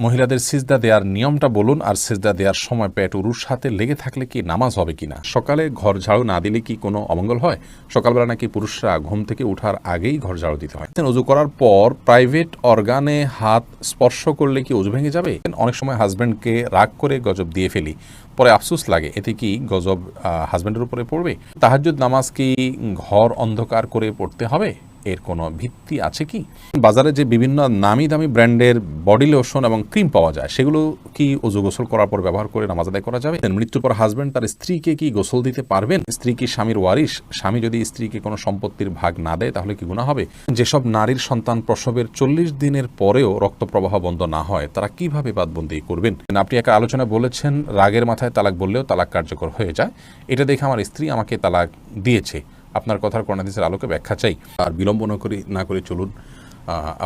মহিলাদের সিজদা দেওয়ার নিয়মটা বলুন আর সিজদা দেওয়ার সময় পেট উরুর সাথে লেগে থাকলে কি নামাজ হবে কিনা? সকালে ঘর ঝাড়ু না দিলে কি কোনো অমঙ্গল হয়? সকালবেলা নাকি পুরুষরা ঘুম থেকে ওঠার আগেই ঘর ঝাড়ু দিতে হয়। উজু করার পর প্রাইভেট অর্গানে হাত স্পর্শ করলে কি উজু ভেঙে যাবে? অনেক সময় হাজব্যান্ডকে রাগ করে গজব দিয়ে ফেলি। পরে আফসুস লাগে, এতে কি গজব হাজব্যান্ডের উপরে পড়বে? তাহাজ্জুদ নামাজ কি ঘর অন্ধকার করে পড়তে হবে? এর কোনো ভিত্তি আছে কি? বাজারে যে বিভিন্ন নামি দামি ব্র্যান্ডের বডি লোশন এবং ক্রিম পাওয়া যায়, সেগুলো কি অজু গোসল করার পর ব্যবহার করে নামাজ আদায় করা যাবে? মৃত্যুর পর হাজব্যান্ড তার স্ত্রীকে কি গোসল দিতে পারবেন? স্ত্রী কি স্বামীর ওয়ারিশ? স্বামী যদি স্ত্রীকে কোনো সম্পত্তির ভাগ না দেয়, তাহলে কি গুণা হবে? যেসব নারীর সন্তান প্রসবের চল্লিশ দিনের পরেও রক্ত প্রবাহ বন্ধ না হয়, তারা কীভাবে বাদবন্দি করবেন? আপনি একটা আলোচনা বলেছেন, রাগের মাথায় তালাক বললেও তালাক কার্যকর হয়ে যায়। এটা দেখে আমার স্ত্রী আমাকে তালাক দিয়েছে। আপনার কথার কর্ণাদেশের আলোকে ব্যাখ্যা চাই। আর বিলম্ব না করে না করে চলুন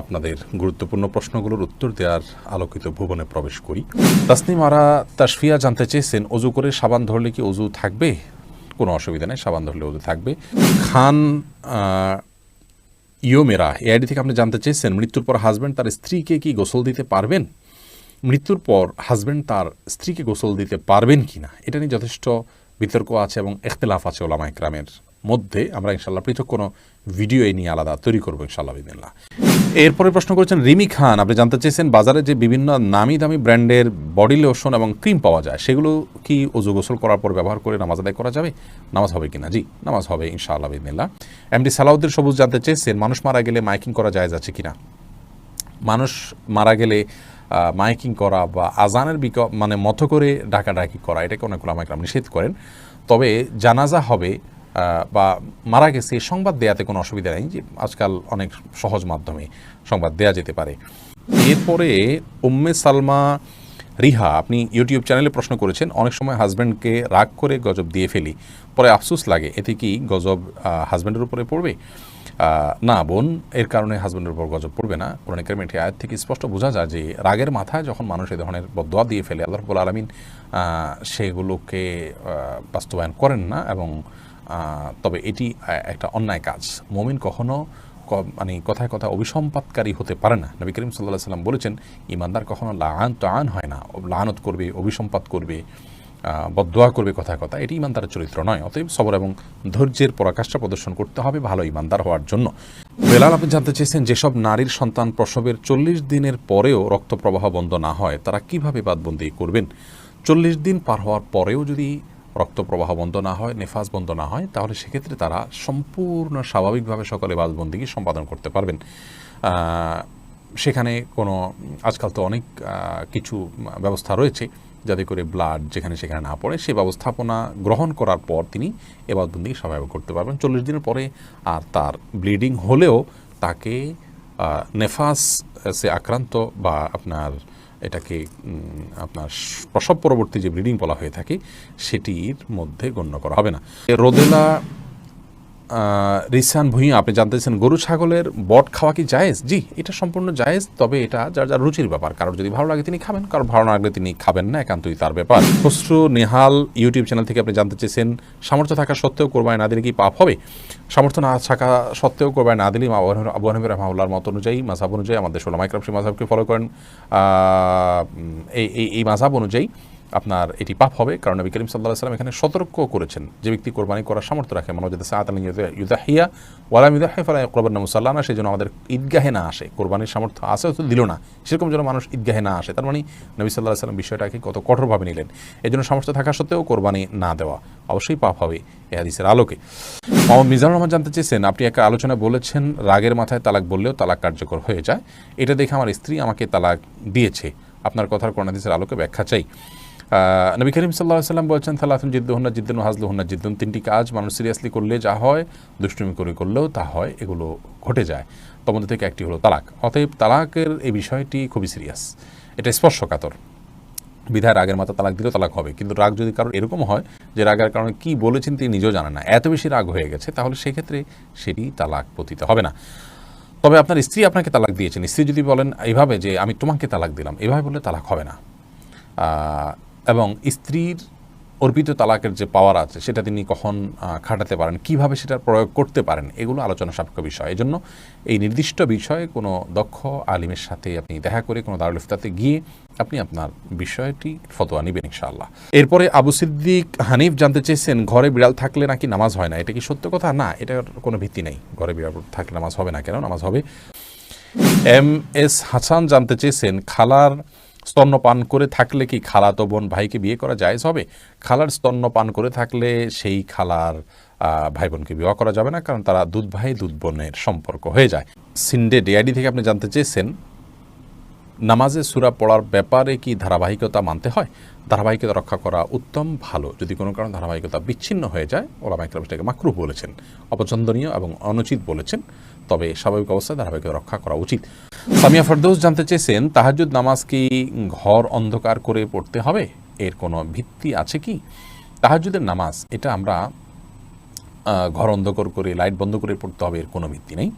আপনাদের গুরুত্বপূর্ণ প্রশ্নগুলোর উত্তর দেওয়ার আলোকিত ভুবনে প্রবেশ করি। তাসনিম আরা তাসফিয়া জানতে চেয়েছেন অজু করে সাবান ধরলে কি অজু থাকবে? কোনো অসুবিধা নেই, সাবান ধরলে অজু থাকবে। খান ইয়োমেরা এই আইডি থেকে আপনি জানতে চেয়েছেন, মৃত্যুর পর হাজব্যান্ড তার স্ত্রীকে কি গোসল দিতে পারবেন? মৃত্যুর পর হাজব্যান্ড তার স্ত্রীকে গোসল দিতে পারবেন কি না এটা নিয়ে যথেষ্ট বিতর্ক আছে এবং এখতলাফ আছে ওলামা একরামের মধ্যে আমরা ইনশাল্লাহ পৃথক কোনো ভিডিও এই নিয়ে আলাদা তৈরি করব ইনশাল্লাহ বিদিল্লাহ এরপরে প্রশ্ন করেছেন, রিমি খান, আপনি জানতে চেয়েছেন বাজারে যে বিভিন্ন নামি দামি ব্র্যান্ডের বডি লোশন এবং ক্রিম পাওয়া যায়, সেগুলো কি অজু গোসল করার পর ব্যবহার করে নামাজ আদায় করা যাবে? নামাজ হবে কিনা? জি, নামাজ হবে ইনশাআল্লাহ বিদিল্লাহ এমডি সালাউদ্দিন সবুজ জানতে চেয়েছেন, মানুষ মারা গেলে মাইকিং করা যায় আছে কিনা? মানুষ মারা গেলে মাইকিং করা বা আজানের বিক মানে মতো করে ডাকাডাকি করা, এটাকে অনেক ওলামাইকরাম নিষেধ করেন। তবে জানাজা হবে বা মারা গেছে সংবাদ দেয়াতে কোনো অসুবিধা নেই, যে আজকাল অনেক সহজ মাধ্যমে সংবাদ দেয়া যেতে পারে। এরপরে উম্মে সালমা রিহা, আপনি ইউটিউব চ্যানেলে প্রশ্ন করেছেন, অনেক সময় হাজব্যান্ডকে রাগ করে গজব দিয়ে ফেলি, পরে আফসোস লাগে, এতে কি গজব হাজব্যান্ডের উপরে পড়বে? না বোন, এর কারণে হাজব্যান্ডের উপর গজব পড়বে না। কোরআন কারিমের একটি আয়াত থেকে স্পষ্ট বোঝা যায় যে রাগের মাথায় যখন মানুষ এ ধরনের বদোয়া দিয়ে ফেলে, আল্লাহ রব্বুল আলমিন সেগুলোকে বাস্তবায়ন করেন না এবং তবে এটি একটা অন্যায় কাজ। মমিন কখনো মানে কথায় কথা অভিসম্পাতকারী হতে পারে না। নবী করিম সাল্লাহ সাল্লাম বলেছেন, ইমানদার কখনো তো আন হয় না। লানত করবে, অভিসম্পাত করবে বদোয়া করবে কথায় কথা এটি ইমানদারের চরিত্র নয়। অতএব সবর এবং ধৈর্যের পরাকাষ্ঠা প্রদর্শন করতে হবে ভালো ইমানদার হওয়ার জন্য। বেলাল, আপনি জানতে চেয়েছেন, যেসব নারীর সন্তান প্রসবের চল্লিশ দিনের পরেও রক্ত প্রবাহ বন্ধ না হয়, তারা কীভাবে বাদবন্দি করবেন? চল্লিশ দিন পার হওয়ার পরেও যদি রক্ত প্রবাহ বন্ধ না হয় নেফাজ বন্ধ না হয়, তাহলে সেক্ষেত্রে তারা সম্পূর্ণ স্বাভাবিকভাবে সকলে বাদবন্দিকে সম্পাদন করতে পারবেন। সেখানে কোনো, আজকাল তো অনেক কিছু ব্যবস্থা রয়েছে যাতে করে ব্লাড যেখানে সেখানে না পড়ে, সে ব্যবস্থাপনা গ্রহণ করার পর তিনি এবাদবন্দি স্বাভাবিক করতে পারবেন। চল্লিশ দিনের পরে আর তার ব্লিডিং হলেও তাকে নেফাস সে আক্রান্ত বা আপনার এটাকে আপনার প্রসব পরবর্তী যে ব্রিডিং বলা হয়ে থাকে, সেটির মধ্যে গণ্য করা হবে না। রোদেলা রিসান ভুঁইয়া, আপনি জানতেছেন গরু ছাগলের বট খাওয়া কি জায়েজ? জি, এটা সম্পূর্ণ জায়েজ, তবে এটা যার যার রুচির ব্যাপার। কারোর যদি ভালো লাগে তিনি খাবেন, কারোর ভালো না লাগলে তিনি খাবেন না, একান্তই তার ব্যাপার। খসরু নেহাল ইউটিউব চ্যানেল থেকে আপনি জানতে চেয়েছেন, সামর্থ্য থাকা সত্ত্বেও কোরবানি না দিলে কি পাপ হবে? সামর্থ্য না থাকা সত্ত্বেও কোরবানি না দিলে আবু হানিফের রহমাউল্লাহর মত অনুযায়ী মাসাব অনুযায়ী, আমাদের ষোলো মাইক্রাম মাসাবকে ফলো করেন। এই এই এই মাসাব অনুযায়ী আপনার এটি পাপ হবে। কারণ নবী করিম সাল্লাহ সাল্লাম এখানে সতর্ক করেছেন যে ব্যক্তি কোরবানি করার সামর্থ্য রাখে। মনোজাদ সাহাত আলী ইউদাহিয়া ওয়ালাম ইউদাহি ফালা কোরবান মুসাল্লাহ সেই জন্য আমাদের ঈদগাহে না আসে। কোরবানির সামর্থ্য আসে তো দিল না। সেরকম যেন মানুষ ঈদগাহে না আসে। তার মানে নবী সাল্লাহ সাল্লাম বিষয়টাকে কত কঠোরভাবে নিলেন। এই জন্য সামর্থ্য থাকা সত্ত্বেও কোরবানি না দেওয়া অবশ্যই পাপ হবে এ হাদিসের আলোকে। মোহাম্মদ মিজানুর রহমান জানতে চেয়েছেন, আপনি একটা আলোচনা বলেছেন, রাগের মাথায় তালাক বললেও তালাক কার্যকর হয়ে যায়। এটা দেখে আমার স্ত্রী আমাকে তালাক দিয়েছে। আপনার কথার কর্ণাদিসের আলোকে ব্যাখ্যা চাই। নবী করিম সাল্লাহ সাল্লাম বলছেন থালাথুন জিদ্দুহন্না জিদ্দুন হাজলুহন্না জিদ্দুন। তিনটি কাজ মানুষ সিরিয়াসলি করলে যা হয়, দুষ্টুমি করে করলেও তা হয়, এগুলো ঘটে যায়। তোমাদের থেকে একটি হলো তালাক। অতএব তালাকের এই বিষয়টি খুবই সিরিয়াস। এটা স্পর্শকাতর। বিধায় রাগের মাথা তালাক দিলেও তালাক হবে। কিন্তু রাগ যদি কারোর এরকম হয় যে রাগের কারণে কি বলেছেন তিনি নিজেও জানেন না। এত বেশি রাগ হয়ে গেছে, তাহলে সেক্ষেত্রে সেটি তালাক পতিত হবে না। তবে আপনার স্ত্রী আপনাকে তালাক দিয়েছেন। স্ত্রী যদি বলেন, এইভাবে যে আমি তোমাকে তালাক দিলাম, এভাবে বললে তালাক হবে না। এবং স্ত্রীর অর্পিত তালাকের যে পাওয়ার আছে, সেটা তিনি কখন খাটাতে পারেন, কীভাবে সেটা প্রয়োগ করতে পারেন, এগুলো আলোচনা সাপেক্ষ বিষয়। এই জন্য এই নির্দিষ্ট বিষয়ে কোনো দক্ষ আলিমের সাথে আপনি দেখা করে কোনো দারুল ইফতাতে গিয়ে আপনি আপনার বিষয়টি ফতোয়া নেবেন ইনশাআল্লাহ। এরপরে আবু সিদ্দিক হানিফ জানতে চেয়েছেন, ঘরে বিড়াল থাকলে নাকি নামাজ হয় না? এটা কি সত্য কথা? না, এটার কোনো ভিত্তি নেই। ঘরে বিড়াল থাকলে নামাজ হবে না কেন? নামাজ হবে। এম এস হাসান জানতে চেয়েছেন, খালার স্তন্যপান করে থাকলে কি খালাতো বোন ভাইকে বিয়ে করা যায় হবে? খালার স্তন্যপান করে থাকলে সেই খালার ভাই বোনকে বিবাহ করা যাবে না, কারণ তারা দুধ ভাই দুধ বোনের সম্পর্ক হয়ে যায়। সিন্ডে ডিআইডি থেকে আপনি জানতে চেয়েছেন নামাজে সুরা পড়ার ব্যাপারে কি ধারাবাহিকতা মানতে হয়? ধারাবাহিকতা রক্ষা করা উত্তম, ভালো। যদি কোনো কারণে ধারাবাহিকতা বিচ্ছিন্ন হয়ে যায় ওরা মাইক্রোভেটাকে মাকরু বলেছেন, অপছন্দনীয় এবং অনুচিত বলেছেন। তবে স্বাভাবিক অবস্থায় ধারাবাহিকতা রক্ষা করা উচিত। সামিয়া ফেরদৌস জানতে চেয়েছেন তাহাজুদ নামাজ কি ঘর অন্ধকার করে পড়তে হবে? এর কোনো ভিত্তি আছে কি? তাহাজুদের নামাজ, এটা আমরা ঘর অন্ধকার করে, লাইট বন্ধ করে পড়তে হবে, এর কোনো ভিত্তি নেই।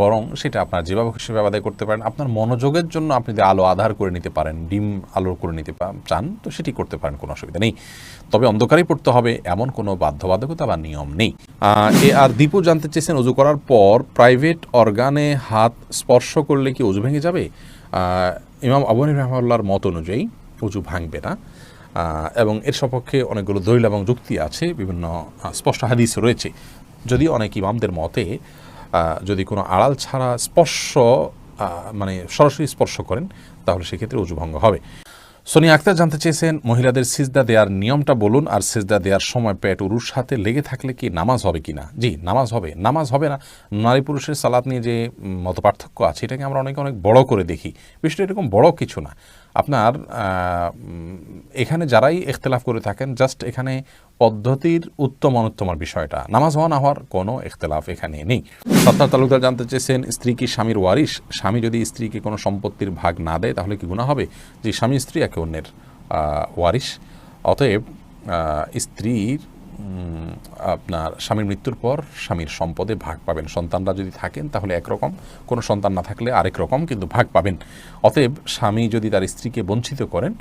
বরং সেটা আপনার যেভাবে সেভাবে আদায় করতে পারেন। আপনার মনোযোগের জন্য আপনি যদি আলো আধার করে নিতে পারেন, ডিম আলো করে নিতে চান, তো সেটি করতে পারেন, কোনো অসুবিধা নেই। তবে অন্ধকারেই পড়তে হবে, এমন কোনো বাধ্যবাধকতা বা নিয়ম নেই। এ আর দীপু জানতে চেয়েছেন অজু করার পর প্রাইভেট অর্গানে হাত স্পর্শ করলে কি অজু ভেঙে যাবে? ইমাম আবনী রহমাল্লার মত অনুযায়ী অজু ভাঙবে না। এবং এর সপক্ষে অনেকগুলো দলিল এবং যুক্তি আছে, বিভিন্ন স্পষ্ট হাদিস রয়েছে। যদি অনেক ইমামদের মতে যদি কোনো আড়াল ছাড়া স্পর্শ মানে সরাসরি স্পর্শ করেন, তাহলে সেক্ষেত্রে উজুভঙ্গ হবে। সোনি আক্তার জানতে চেয়েছেন, মহিলাদের সিজদা দেওয়ার নিয়মটা বলুন আর সিজদা দেওয়ার সময় পেট উরুর সাথে লেগে থাকলে কি নামাজ হবে কি না? জি, নামাজ হবে। নামাজ হবে না। নারী পুরুষের সালাদ নিয়ে যে মত পার্থক্য আছে, এটাকে আমরা অনেকে অনেক বড় করে দেখি। বিষয়টা এরকম বড় কিছু না। আপনার এখানে যারাই ইখতলাফ করে থাকেন জাস্ট এখানে পদ্ধতির উত্তম অনুত্তমার বিষয়টা। নামাজ হওয়া না হওয়ার কোনো ইখতলাফ এখানে নেই। সত্তার তালুকদার জানতে চেয়েছেন, স্ত্রী কি স্বামীর ওয়ারিশ? স্বামী যদি স্ত্রীকে কোনো সম্পত্তির ভাগ না দেয়, তাহলে কি গুণা হবে? যে স্বামী স্ত্রী, একে অন্যের ওয়ারিশ। অতএব স্ত্রীর আপনার স্বামীর মৃত্যুর পর স্বামীর সম্পদে ভাগ পাবেন। সন্তানরা যদি থাকেন, তাহলে একরকম। কোনো সন্তান না থাকলে আরেক রকম, কিন্তু ভাগ পাবেন। অতএব স্বামী যদি তার স্ত্রীকে বঞ্চিত করেন,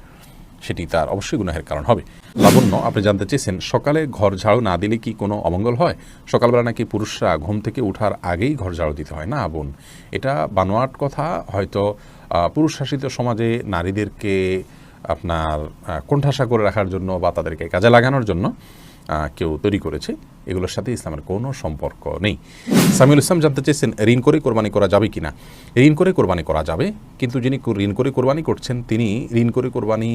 সেটি তার অবশ্যই গুনাহের কারণ হবে। লাবণ্য, আপনি জানতে চেয়েছেন, সকালে ঘর ঝাড়ু না দিলে কি কোনো অমঙ্গল হয়? সকালবেলা নাকি পুরুষরা ঘুম থেকে ওঠার আগেই ঘর ঝাড়ু দিতে হয়? না, বোন, এটা বানোয়াট কথা। হয়তো পুরুষ শাসিত সমাজে নারীদেরকে আপনার কোণঠাসা করে রাখার জন্য বা তাদেরকে কাজে লাগানোর জন্য কেউ তৈরি করেছে, এগুলোর সাথে ইসলামের কোনো সম্পর্ক নেই। সামিউল ইসলাম জানতে চেয়েছেন, ঋণ করে কোরবানি করা যাবে কি না ঋণ করে কোরবানি করা যাবে, কিন্তু যিনি ঋণ করে কোরবানি করছেন, তিনি ঋণ করে কোরবানি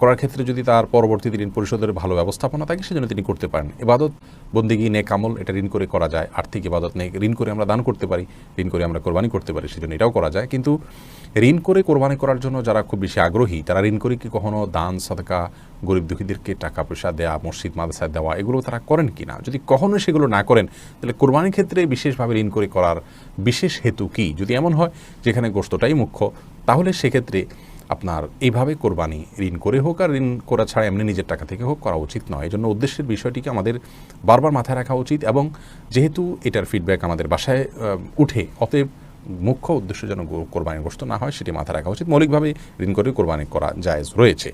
করার ক্ষেত্রে যদি তার পরবর্তীতে ঋণ পরিশোধের ভালো ব্যবস্থাপনা থাকে, সেজন্য তিনি করতে পারেন। এবাদত বন্দিগি নে কামল এটা ঋণ করে করা যায়। আর্থিক ইবাদত নেই ঋণ করে আমরা দান করতে পারি, ঋণ করে আমরা কোরবানি করতে পারি, সেজন্য এটাও করা যায়। কিন্তু ঋণ করে কোরবানি করার জন্য যারা খুব বেশি আগ্রহী, তারা ঋণ করে কি কখনো দান, সাদকা, গরিব দুঃখীদেরকে টাকা পয়সা দেওয়া মসজিদ মাদ্রাসায় দেওয়া, এগুলো তারা করেন কি না? যদি কখনো সেগুলো না করেন, তাহলে কোরবানির ক্ষেত্রে বিশেষভাবে ঋণ করে করার বিশেষ হেতু কি? যদি এমন হয়, যেখানে গোস্তটাই মুখ্য, তাহলে সেক্ষেত্রে আপনার এইভাবে কোরবানি ঋণ করে হোক আর ঋণ করা ছাড়া এমনি নিজের টাকা থেকে হোক করা উচিত নয়। এই জন্য উদ্দেশ্যের বিষয়টিকে আমাদের বারবার মাথায় রাখা উচিত এবং যেহেতু এটার ফিডব্যাক আমাদের বাসায় উঠে, অতএব মুখ্য উদ্দেশ্য যেন কোরবানি গোস্ত না হয়, সেটি মাথায় রাখা উচিত। মৌলিকভাবে ঋণ করে কোরবানি করা জায়জ রয়েছে।